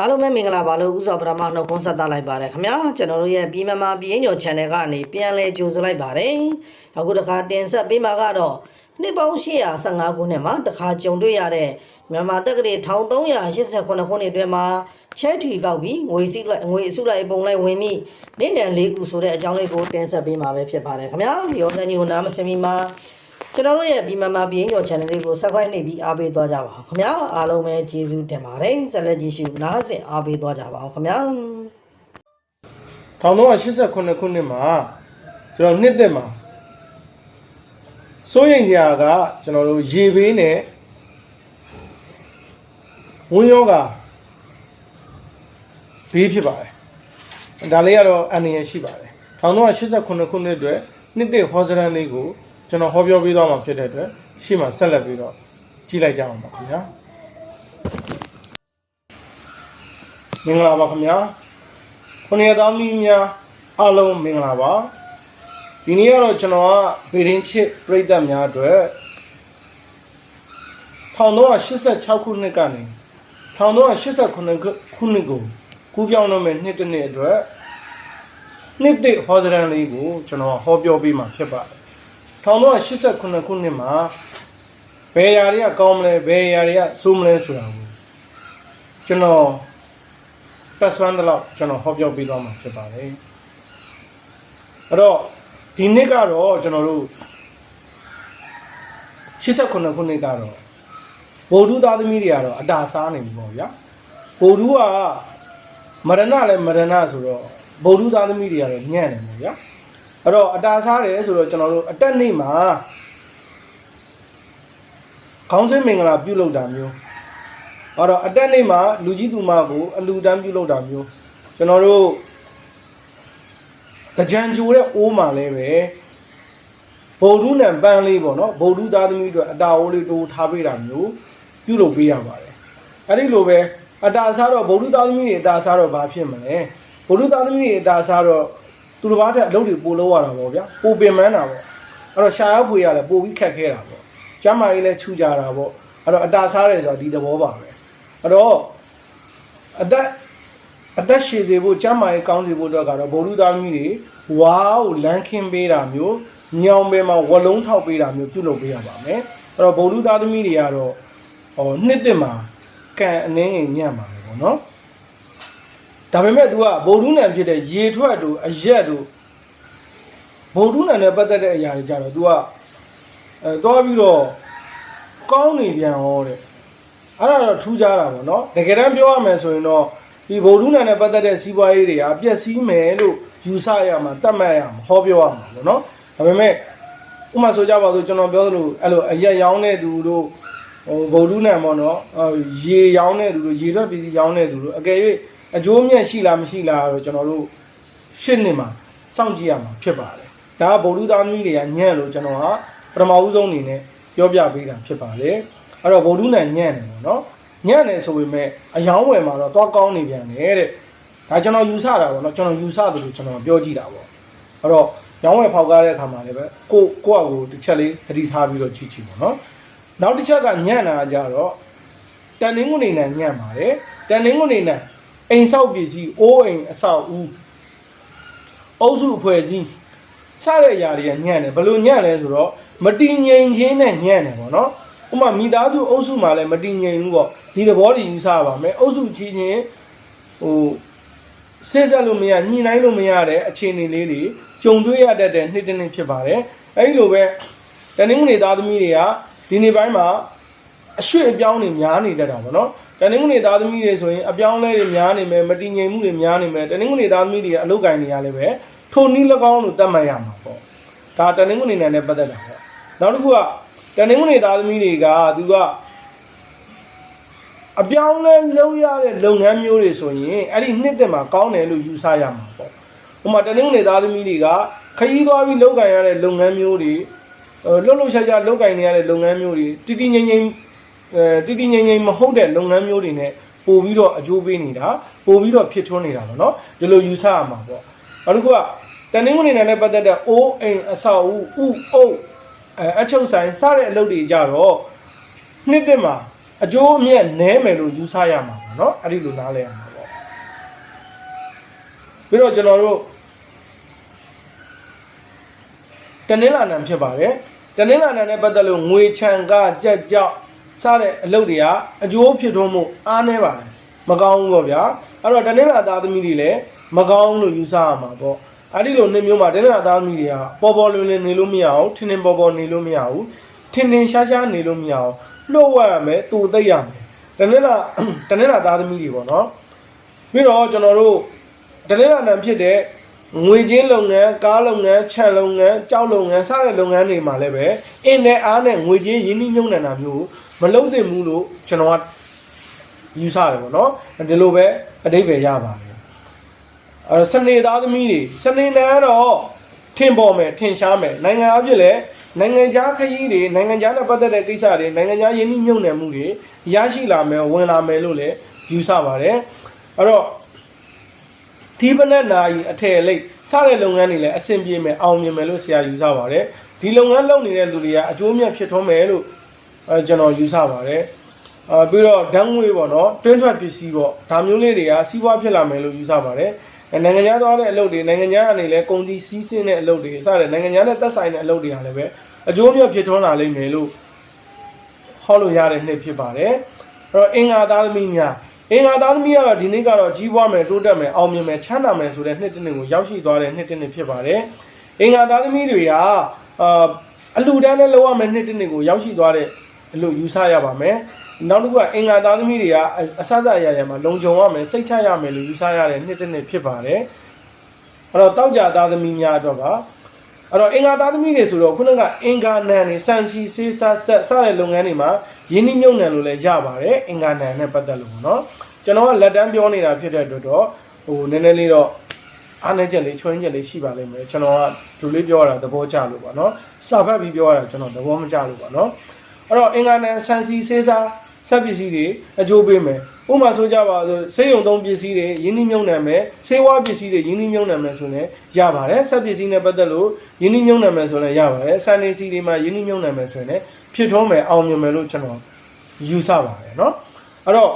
အားလုံးပဲမင်္ဂလာပါလို့ဥစွာပထမနှုတ်ခွန်းဆက်သလိုက်ပါတယ်ခင်ဗျာကျွန်တော်တို့ရဲ့ပြည်မမာပြည်ညို channel ကနေပြန်လဲကြိုဆိုလိုက်ပါတယ်အခုတစ်ခါတင်ဆက်ပေးမှာကတော့နှစ်ပေါင်း815ခုနှစ်မှာတစ်ခါကြုံတွေ့ရတဲ့မြန်မာတက္ကသိုလ်1388ခုနှစ်အတွင်းမှာချဲထီပေါက်ပြီးငွေစည်းလိုက်ငွေအစုလိုက်ပုံလိုက်ဝင်ပြီးနေနံလေးခုဆိုတဲ့အကြောင်းလေးကိုတင်ဆက်ပေးမှာပဲဖြစ်ပါတယ်ခင်ဗျာရောစံကြီးကိုနားမစင်မီမှာ ကျွန်တော်တို့ရဲ့ပြည်မမာပြည်ညို channel လေးကို subscribe နှိပ်ပြီးအားပေးသွားကြပါအောင်ခင်ဗျာအားလုံးပဲကျေးဇူးတင်ပါတယ်ဆက်လက်ကြည့်ရှုနားဆင်အားပေးသွားကြပါအောင်ခင်ဗျာ1989ခုနှစ်မှာကျွန်တော်နှစ်သက်မှာစိုးရိမ်ကြကကျွန်တော်တို့ရေဘေးနဲ့ဝင်းယောဂဘေးဖြစ်ပါတယ်ဒါလေးကတော့အန္တရာယ်ရှိပါတယ်1989ခုနှစ်အတွက်နှစ်သက်ဟောစရန်လေးကို ကျွန်တော်ဟောပြောပေးသွားမှာဖြစ်တဲ့အတွက်ရှေ့မှာဆက်လက်ပြီးတော့ကြည့်လိုက်ကြအောင်ပါခင်ဗျာမင်္ဂလာပါခင်ဗျာခုနှစ်ရက်သားမီးများအားလုံးမင်္ဂလာပါဒီနေ့ကတော့ကျွန်တော်ကဗေဒင်းချစ်ပြိသက်များအတွက်1386ခုနှစ်ကနေ1389ခုနှစ်ကိုကူးပြောင်းတော့မဲ့နှစ်တစ်နှစ်အတွက်နှစ်တစ်ဟောစရန်လေးကိုကျွန်တော်ဟောပြောပေးမှာဖြစ်ပါတယ် 1389ခုနှစ်မှာဘယ်ຢာတွေကကောင်းမလဲဘယ်ຢာတွေကဆိုးမလဲဆိုတာကိုကျွန်တော်ပတ်စွမ်းတဲ့လောက်ကျွန်တော်ဟောပြောပေးသွားမှာဖြစ်ပါတယ်အဲ့တော့ဒီနှစ်ကတော့ကျွန်တော်တို့89ခုနှစ်ကတော့ဗုဒ္ဓသားသမီးတွေကတော့အတာစားနေပြီပေါ့ဗျာဗုဒ္ဓကမရဏလည်းမရဏဆိုတော့ဗုဒ္ဓသားသမီးတွေကတော့ညံ့နေပေါ့ဗျာ အဲ့တော့အတာစားတယ်ဆိုတော့ကျွန်တော်တို့အတက်နေ့မှာခေါင်းစင်းမင်္ဂလာပြုလုပ်တာမျိုးအဲ့တော့အတက်နေ့မှာလူကြီးသူမကိုအလူတန်းပြုလုပ်တာမျိုးကျွန်တော်တို့ကြံကြိုတဲ့အိုးမှလည်းပဲဗုဒ္ဓနဲ့ပန်းလေးပေါ့နော်ဗုဒ္ဓသားသမီးတို့အတာအိုးလေးတိုးထားပေးတာမျိုးပြုလုပ်ပေးရပါတယ်အဲ့ဒီလိုပဲအတာစားတော့ဗုဒ္ဓသားသမီးတွေအတာစားတော့ဘာဖြစ်မလဲဗုဒ္ဓသားသမီးတွေအတာစားတော့ သူတစ်ပါးတက်အလုပ်တွေပို့လို့ရတာပေါ့ဗျာပိုပင်ပန်းတာပေါ့အဲ့တော့ရှာရောက်ဖွေရလဲပိုပြီးခက်ခဲတာပေါ့ကျမ်းမာရေးလဲခြူကြတာပေါ့အဲ့တော့အတာစားတယ်ဆိုတော့ဒီသဘောပါပဲအဲ့တော့အသက်အသက်ရှည်စေဖို့ကျမ်းမာရေးကောင်းစေဖို့အတွက်ကတော့ဗုဒ္ဓသားသမီးတွေဝါကိုလမ်းခင်းပေးတာမျိုးညောင်ပင်မှာဝလုံးထောက်ပေးတာမျိုးပြုလုပ်ပေးရပါမယ်အဲ့တော့ဗုဒ္ဓသားသမီးတွေကတော့ဟောနှစ်တစ်မှာကံအနည်းငယ်ညံ့ပါလေပေါ့နော် ဒါပေမဲ့ तू ကဗုဒ္ဓနံဖြစ်တဲ့ရေထွက်တို့အရက်တို့ဗုဒ္ဓနံနဲ့ပတ်သက်တဲ့အရာတွေကြတော့ तू ကအဲသွားပြီးတော့ကောင်းနေပြန်ဟောတဲ့အဲ့ဒါတော့ထူးခြားတာပေါ့နော်တကယ်တမ်းပြောရမယ်ဆိုရင်တော့ဒီဗုဒ္ဓနံနဲ့ပတ်သက်တဲ့စီးပွားရေးတွေကပျက်စီးမယ်လို့ယူဆရမှာတတ်မှတ်ရမှာဟောပြောရမှာပေါ့နော်ဒါပေမဲ့ဥပမာဆိုကြပါစို့ကျွန်တော်ပြောသလိုအဲ့လိုအရက်ရောင်းတဲ့သူတို့ဟိုဗုဒ္ဓနံပေါ့နော်အော်ရေရောင်းတဲ့သူတို့ရေထွက်ပစ္စည်းရောင်းတဲ့သူတို့အကယ်၍ အကျိုးမြတ်ရှိလားမရှိလားတော့ကျွန်တော်တို့ရှင်းနေမှာစောင့်ကြည့်ရမှာဖြစ်ပါတယ်ဒါကဗုဒ္ဓသားသမီးတွေကညံ့လို့ကျွန်တော်ကပထမဦးဆုံးအနေနဲ့ပြောပြပေးတာဖြစ်ပါတယ်အဲ့တော့ဗုဒ္ဓနံညံ့တယ်ပေါ့နော်ညံ့တယ်ဆိုပေမဲ့အယောင်းဝယ်မှာတော့သွားကောင်းနေပြန်တယ်တဲ့ဒါကျွန်တော်ယူဆတာပေါ့နော်ကျွန်တော်ယူဆတယ်လို့ကျွန်တော်ပြောကြည့်တာပေါ့အဲ့တော့ရောင်းဝယ်ဖောက်ကားတဲ့အခါမှာလည်းပဲကိုကိုယ့်အကိုတစ်ချက်လေးသတိထားပြီးတော့ကြည့်ကြည့်ပေါ့နော်နောက်တစ်ချက်ကညံ့တာကြတော့တန်နှင်းငွေနေနဲ့ညံ့ပါတယ်တန်နှင်းငွေနေနဲ့ အိမ်ဆောက်ပစ္စည်းအိုးအိမ်အဆောက်ဦးအုပ်စုအဖွဲ့ကြီးစတဲ့အရာတွေကညံ့တယ်ဘယ်လိုညံ့လဲဆိုတော့မတည်ငြိမ်ခြင်းနဲ့ညံ့တယ်ပေါ့နော်ဥပမာမိသားစုအုပ်စုမှာလည်းမတည်ငြိမ်ဘူးပေါ့ဒီသဘောတည်ယူဆပါမယ်အုပ်စုချင်းချင်းဟိုစဉ်းစားလို့မရညှိနှိုင်းလို့မရတဲ့အခြေအနေလေးတွေကြုံတွေ့ရတတ်တဲ့နှစ်တစ်နှစ်ဖြစ်ပါတယ်အဲဒီလိုပဲတနင်္ဂနွေသားသမီးတွေကဒီနေ့ပိုင်းမှာအရွှေ့အပြောင်းတွေများနေတတ်တာပေါ့နော် တနင်္ဂနွေသားသမီးတွေဆိုရင်အပြောင်းလဲတွေများနေမယ်မတည်ငြိမ်မှုတွေများနေမယ်တနင်္ဂနွေသားသမီးတွေကအလုပ်ကိုင်နေရလဲပဲထိုနည်း၎င်းလို့တတ်မှတ်ရမှာပေါ့ဒါတနင်္ဂနွေနယ်နဲ့ပတ်သက်တာပေါ့နောက်တစ်ခုကတနင်္ဂနွေသားသမီးတွေကသူကအပြောင်းလဲလုပ်ရတဲ့လုပ်ငန်းမျိုးတွေဆိုရင်အဲ့ဒီနှစ်သက်မှာကောင်းတယ်လို့ယူဆရမှာပေါ့ဥပမာတနင်္ဂနွေသားသမီးတွေကခရီးသွားပြီးလုပ်ကင်ရတဲ့လုပ်ငန်းမျိုးတွေလှုပ်လှုပ်ရှားရှားလုပ်ကင်နေရတဲ့လုပ်ငန်းမျိုးတွေတည်တည်ငြိမ်ငြိမ် အဲတည်တည်ငြိမ်ငြိမ်မဟုတ်တဲ့လုပ်ငန်းမျိုးတွေနဲ့ပို့ပြီးတော့အကျိုးပေးနေတာပို့ပြီးတော့ဖြစ်ထွန်းနေတာပေါ့နော်ဒီလိုယူဆရမှာပေါ့နောက်တစ်ခုကတနင်္ဂနွေနယ်နဲ့ပတ်သက်တဲ့အိုးအိမ်အဆောက်အဦဥအုပ်အဲအချုပ်ဆိုင်စတဲ့အလုပ်တွေကြတော့နှစ်သက်မှာအကျိုးအမြတ်နည်းမယ်လို့ယူဆရမှာပေါ့နော်အဲ့ဒီလိုနားလဲရမှာပေါ့ပြီးတော့ကျွန်တော်တို့တနင်္လာနံဖြစ်ပါတယ်တနင်္လာနံနဲ့ပတ်သက်လို့ငွေချံကကြက်ကြောက် စတဲ့အလုပ်တွေကအကျိုးဖြစ်ထွန်းမှုအားနည်းပါတယ်မကောင်းဘူးပေါ့ဗျာအဲ့တော့တနင်္လာသားသမီးတွေလည်းမကောင်းလို့ယူဆရမှာပေါ့အဲ့ဒီလိုနှစ်မျိုးမှာတနင်္လာသားသမီးတွေကပေါ်ပေါ်လွင်လွင်နေလို့မရအောင်ထင်ထင်ပေါ်ပေါ်နေလို့မရဘူးထင်ထင်ရှားရှားနေလို့မရအောင်လှုပ်ဝက်ရမယ်တူသိပ်ရမယ်တနင်္လာတနင်္လာသားသမီးတွေပေါ့နော်ပြီးတော့ကျွန်တော်တို့တနင်္လာနံဖြစ်တဲ့ငွေချင်းလုပ်ငန်းကားလုပ်ငန်းခြံလုပ်ငန်းကြောက်လုပ်ငန်းစတဲ့လုပ်ငန်းတွေမှာလည်းပဲအင်းနဲ့အားနဲ့ငွေချင်းရင်းနှီးမြှုပ်နှံတာမျိုး မလုပ်သင့်ဘူးလို့ကျွန်တော်ကယူဆတယ်ပေါ့နော်ဒီလိုပဲအတိတ်ပဲရပါတယ်အဲစနေသားသမီးတွေစနေနံကတော့ထင်ပေါ်မယ်ထင်ရှားမယ်နိုင်ငံအပြည့်လည်းနိုင်ငံခြားခရီးတွေနိုင်ငံခြားနဲ့ပတ်သက်တဲ့ကိစ္စတွေနိုင်ငံခြားယင်းနှိမ့်မြုံနယ်မှုတွေရရှိလာမယ်ဝင်လာမယ်လို့လည်းယူဆပါတယ်အဲ့တော့ဒီပနက်နာကြီးအထည်လိတ်စတဲ့လုပ်ငန်းတွေလည်းအဆင်ပြေမယ်အောင်မြင်မယ်လို့ဆရာယူဆပါတယ်ဒီလုပ်ငန်းလုပ်နေတဲ့လူတွေကအကျိုးမြတ်ဖြစ်ထွန်းမယ်လို့ အဲကျွန်တော်ယူဆပါတယ်အာပြီးတော့ဓာတ်ငွေပေါ့နော်တွင်းထွက်ပစ္စည်းပေါ့ဒါမျိုးလေးတွေကစီးပွားဖြစ်လာမယ်လို့ယူဆပါတယ်အဲနိုင်ငံခြားသွားတဲ့အလုပ်တွေနိုင်ငံခြားအနေနဲ့ကုန်စည်စီးဆင်းတဲ့အလုပ်တွေစတဲ့နိုင်ငံခြားနဲ့သက်ဆိုင်တဲ့အလုပ်တွေကလည်းပဲအကျိုးမြတ်ဖြစ်ထွန်းလာလိမ့်မယ်လို့ဟောလို့ရတဲ့နှစ်ဖြစ်ပါတယ်အဲ့တော့အင်္ဂါသားသမီးများအင်္ဂါသားသမီးကတော့ဒီနေ့ကတော့ကြီးပွားမယ်တိုးတက်မယ်အောင်မြင်မယ်ချမ်းသာမယ်ဆိုတဲ့နှစ်တစ်နှစ်ကိုရောက်ရှိသွားတဲ့နှစ်တစ်နှစ်ဖြစ်ပါတယ်အင်္ဂါသားသမီးတွေကအာအလူတန်းနဲ့လောက်ရမယ်နှစ်တစ်နှစ်ကိုရောက်ရှိသွားတဲ့အ လို့ယူဆရပါမယ်နောက်တစ်ခုကအင်္ဂါသားသမီးတွေကအစစအရာရာမှာလုံခြုံရမယ်စိတ်ချရမယ်လို့ယူဆရတဲ့နှစ်တစ်နှစ်ဖြစ်ပါတယ်အဲ့တော့တောက်ကြသားသမီးများတော့ကအဲ့တော့အင်္ဂါသားသမီးတွေဆိုတော့ခုနကအင်္ဂါနံနေစံချီစေးစားဆက်စတဲ့လုပ်ငန်းတွေမှာယင်းနှိမ့်ညုံနံလို့လည်းရပါတယ်အင်္ဂါနံနဲ့ပတ်သက်လို့ပေါ့နော်ကျွန်တော်ကလက်တန်းပြောနေတာဖြစ်တဲ့အတွက်တော့ဟိုနည်းနည်းလေးတော့အားနည်းချက်လေးချွင်းချက်လေးရှိပါလိမ့်မယ်ကျွန်တော်ကလူလေးပြောရတာသဘောကျလို့ပေါ့နော်စာဖတ်ပြီးပြောရတာကျွန်တော်သဘောမကျလို့ပေါ့နော် အဲ့တော့အင်္ဂါနံစံစီစေးစားဆက်ပစ္စည်းတွေအကျိုးပေးမယ်ဥပမာဆိုကြပါဆိုဆေးရုံသုံးပစ္စည်းတွေယင်းနှိမ့်ညုံနံမယ်ဆေးဝါးပစ္စည်းတွေယင်းနှိမ့်ညုံနံမယ်ဆိုရင်ရပါတယ်ဆက်ပစ္စည်းနဲ့ပတ်သက်လို့ယင်းနှိမ့်ညုံနံမယ်ဆိုရင်ရပါတယ်စံနေစီတွေမှာယင်းနှိမ့်ညုံနံမယ်ဆိုရင်လည်းဖြစ်ထုံးမယ်အောင်မြင်မယ်လို့ကျွန်တော်ယူဆပါတယ်เนาะအဲ့တော့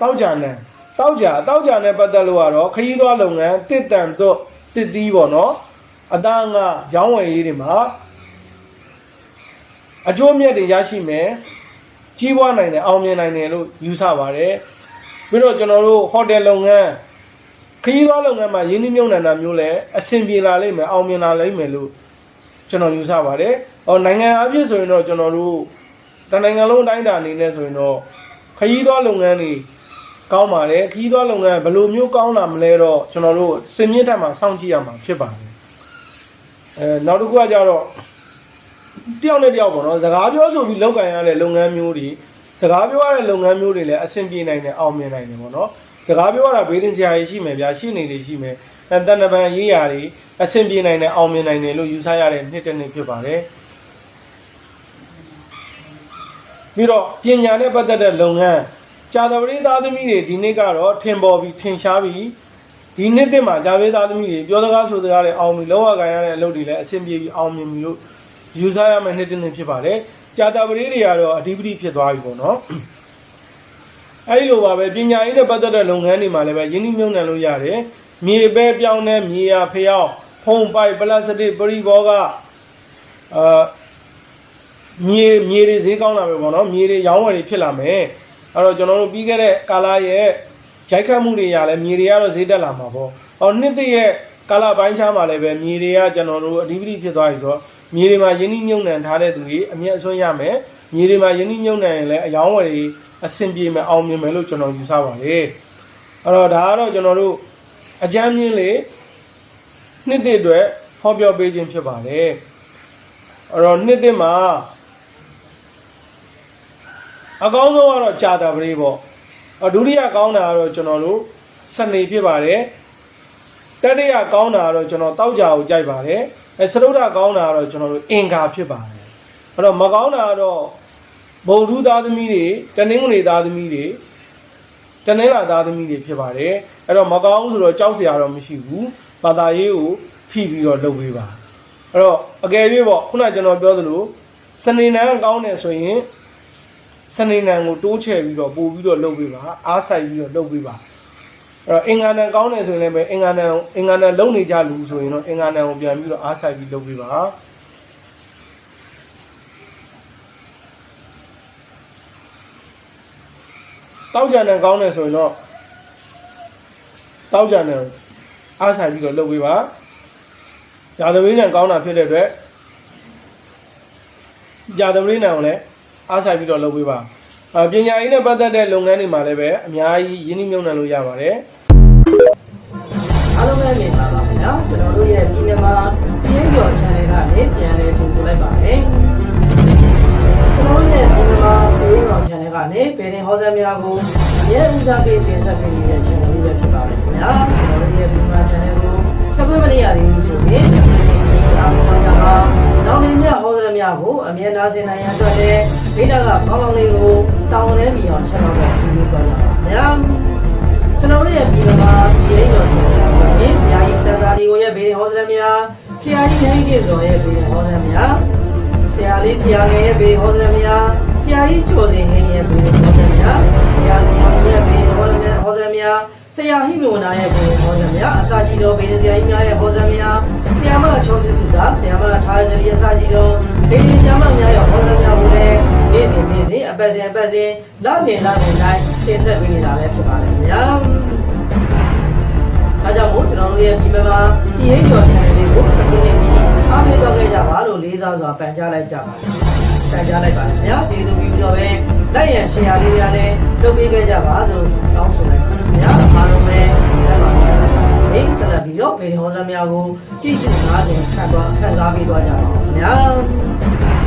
တောက်ကြနံတောက်ကြတောက်ကြနဲ့ပတ်သက်လို့ကတော့ခရီးသွားလုပ်ငန်းတစ်တန်တော့တစ်သီးပေါ့เนาะအသားငါရောင်းဝယ်ရေးတွေမှာ အကျိုးမြတ်တွေရရှိမယ်ကြီးပွားနိုင်တယ်အောင်မြင်နိုင်တယ်လို့ယူဆပါတယ်ပြီးတော့ကျွန်တော်တို့ဟိုတယ်လုပ်ငန်းခရီးသွားလုပ်ငန်းမှာရင်းနှီးမြှုပ်နှံတာမျိုးလည်းအဆင်ပြေလာလိမ့်မယ်အောင်မြင်လာလိမ့်မယ်လို့ကျွန်တော်ယူဆပါတယ်။အော်နိုင်ငံအပြည့်ဆိုရင်တော့ကျွန်တော်တို့တနိုင်ငံလုံးအတိုင်းအတာအနေနဲ့ဆိုရင်တော့ခရီးသွားလုပ်ငန်းတွေကောင်းပါတယ်ခရီးသွားလုပ်ငန်းဘယ်လိုမျိုးကောင်းလာမလဲတော့ကျွန်တော်တို့စင်မြင့်ထက်မှာစောင့်ကြည့်ရမှာဖြစ်ပါတယ်။အဲနောက်တစ်ခုကကြတော့ တယောက်နဲ့တယောက်ပေါ့နော်စကားပြောဆိုပြီးလောက်ကန်ရတဲ့လုပ်ငန်းမျိုးတွေစကားပြောရတဲ့လုပ်ငန်းမျိုးတွေလည်းအဆင်ပြေနိုင်တယ်အောင်မြင်နိုင်တယ်ပေါ့နော်စကားပြောရတာဘေးတင်စရာကြီးရှိမယ်ဗျာရှိနေတွေရှိမယ်အဲတန်တပန်ရေးရာတွေအဆင်ပြေနိုင်တယ်အောင်မြင်နိုင်တယ်လို့ယူဆရတဲ့နှစ်တစ်နှစ်ဖြစ်ပါတယ်ပြီးတော့ပညာနဲ့ပတ်သက်တဲ့လုပ်ငန်းကြာသပတေးသားသမီးတွေဒီနေ့ကတော့ထင်ပေါ်ပြီးထင်ရှားပြီးဒီနှစ်တည်းမှာဂျာဝေးသားသမီးတွေပြောစကားဆိုစကားတွေအောင်ပြီးလောကကန်ရတဲ့အလုပ်တွေလည်းအဆင်ပြေပြီးအောင်မြင်ပြီလို့ ယူဆရမယ့်နှစ်တစ်နှစ်ဖြစ်ပါတယ်ကြာသပတေးတွေကတော့အဓိပတိဖြစ်သွားပြီပေါ့နော်အဲဒီလိုပါပဲပညာရေးနဲ့ပတ်သက်တဲ့လုပ်ငန်းတွေမှာလည်းပဲယင်းနှိမ့်မြုံနှံလို့ရတယ်မြေပဲပြောင်းတဲ့မြေယာဖျောင်းဖုံပိုက်ပလတ်စတစ်ပရိဘောကအာမြေမြေတွေဈေးကောင်းလာပဲပေါ့နော်မြေတွေရောင်းဝယ်တွေဖြစ်လာမယ်အဲ့တော့ကျွန်တော်တို့ပြီးခဲ့တဲ့ကာလရဲ့ရိုက်ခတ်မှုတွေရလဲမြေတွေကတော့ဈေးတက်လာမှာပေါ့ဟောနှစ်တည်းရဲ့ကာလပိုင်းခြားမှာလည်းပဲမြေတွေကကျွန်တော်တို့အဓိပတိဖြစ်သွားပြီဆိုတော့ မြေတွေမှာယင်းနှိမ့်မြုံနှံထားတဲ့သူတွေအမျက်အစွန်းရမယ်မြေတွေမှာယင်းနှိမ့်မြုံနှံရင်လည်းအယောင်းဝယ်တွေအဆင်ပြေမယ်အောင်မြင်မယ်လို့ကျွန်တော်ယူဆပါတယ်အဲ့တော့ဒါကတော့ကျွန်တော်တို့အကြမ်းမြင့်လေနှစ်တည်းအတွက်ဟောပြောပေးခြင်းဖြစ်ပါတယ်အဲ့တော့နှစ်တည်းမှာအကောင်းဆုံးကတော့ကြာတာပလေးပေါ့အဒုတိယကောင်းတာကတော့ကျွန်တော်တို့စနေဖြစ်ပါတယ်တတိယကောင်းတာကတော့ကျွန်တော်တောက်ကြကိုကြိုက်ပါတယ် အဲစရုဒ္ဓကောင်းတာကတော့ကျွန်တော်တို့အင်္ဂါဖြစ်ပါတယ်အဲ့တော့မကောင်းတာကတော့ဗုဒ္ဓသားသမီးတွေတနင်္ဂနွေသားသမီးတွေတနင်္လာသားသမီးတွေဖြစ်ပါတယ်အဲ့တော့မကောင်းဆိုတော့ကြောက်စရာတော့မရှိဘူးဘာသာရေးကိုဖိပြီးတော့လုပ်ပေးပါအဲ့တော့အကယ်၍ပေါ့ခုနကကျွန်တော်ပြောသလိုစနေနန်းကောင်းတယ်ဆိုရင်စနေနံကိုတိုးချဲ့ပြီးတော့ပို့ပြီးတော့လုပ်ပေးပါအားဆိုင်ပြီးတော့လုပ်ပေးပါအဲ့ တော့အင်္ဂါနံကောင်းတယ်ဆိုရင်လည်းပဲအင်္ဂါနံအင်္ဂါနံလုံနေကြလူဆိုရင်တော့အင်္ဂါနံကိုပြန်ပြီးတော့အားဆိုင်ပြီးလုပ်ပေးပါတောက်ကြံနံကောင်းတယ်ဆိုရင်တော့တောက်ကြံနံအားဆိုင်ပြီးတော့လုပ်ပေးပါဇာတဝိနံကောင်းတာဖြစ်တဲ့အတွက်ဇာတဝိနံကိုလည်းအားဆိုင်ပြီးတော့လုပ်ပေးပါအ ပညာရေးနဲ့ပတ်သက်တဲ့လုပ်ငန်းတွေမှာလည်းပဲအများကြီးရင်းနှီးမြှုပ်နှံလို့ရပါတယ်အားလုံးပဲမြင်ပါပါခင်ဗျာကျွန်တော်တို့ရဲ့ပြည်မြန်မာပြည်ကျော် channel ကနေပြန်လဲကြိုဆိုလိုက်ပါတယ်ကျွန်တော်တို့ရဲ့ပြည်မြန်မာပြည်ကျော် channel ကနေပြည်ရင်ဟောစများကိုအမြဲဦးစားပေးတင်ဆက်ပေးနေတဲ့ channel လေးပဲဖြစ်ပါတယ်ခင်ဗျာကျွန်တော်တို့ရဲ့ပြည်မြန်မာ channel ကို subscribe မလုပ်ရသေးဘူးဆိုရင် subscribe လုပ်အားပေးပါကြပါနောက်နေ့မြဟောစများကိုအမြဲနားဆင်နိုင်ရန်အတွက်လည်းဒိတာကကောင်းကောင်းလေးကို တောင်းလဲမိအောင်ချက်တော့ပြီးပြီးသွားကြပါခင်ဗျာကျွန်တော်တို့ရဲ့ပြည်တော်မှာပြည်ရင်တော်ရှင်များဆိုရင်ဆရာကြီးစံသာဒီကိုရဲ့ဘေးဟောစရများဆရာကြီးနိုင်ကြီးဆိုရဲ့ဘေးဟောစရများဆရာလေးဆရာငယ်ရဲ့ဘေးဟောစရများဆရာကြီးကျော်စင်ဟင်းရဲ့ဘေးဟောစရများဆရာစင်အောင်ရဲ့ဘေးဟောစရများဟောစရများဆရာဟိမဝနာရဲ့ဘေးဟောစရများအစာကြီးတော်ဘေးဆရာကြီးများရဲ့ဟောစရများဆရာမချောစစ်စုတာဆရာမထားရည်အစာကြီးတော်ဘေးဆရာမများရဲ့ဟောစရများကိုလည်း နေ့စဉ်နေ့စဉ်အပတ်စဉ်အပတ်စဉ်လောက်စဉ်လောက်စဉ်တိုင်းတင်ဆက်ပေးနေတာပဲဖြစ်ပါတယ်ခင်ဗျာအားကြောင့်မို့ကျွန်တော်တို့ရဲ့ပြည်မမှာပြည်ဟိကျော် channel လေးကိုစပင်းနေပြီးအားပေးတော့ခဲ့ကြပါလို့လေးစားစွာပန်ကြားလိုက်ကြပါတယ်။ပန်ကြားလိုက်ပါတယ်ခင်ဗျာကျေးဇူးပြုတော့ပဲလက်ရန် share လေးများလည်းလုပ်ပေးခဲ့ကြပါလို့တောင်းဆိုလိုက်ပါတယ်ခင်ဗျာအားလုံးပဲလက်ပါ share လိုက်ပါဒီဆက်လက်ပြီးတော့ဗီဒီယိုဟောစများကိုကြည့်ရှုနားဆင်ခံသွားခံစားပေးသွားကြပါဦးခင်ဗျာ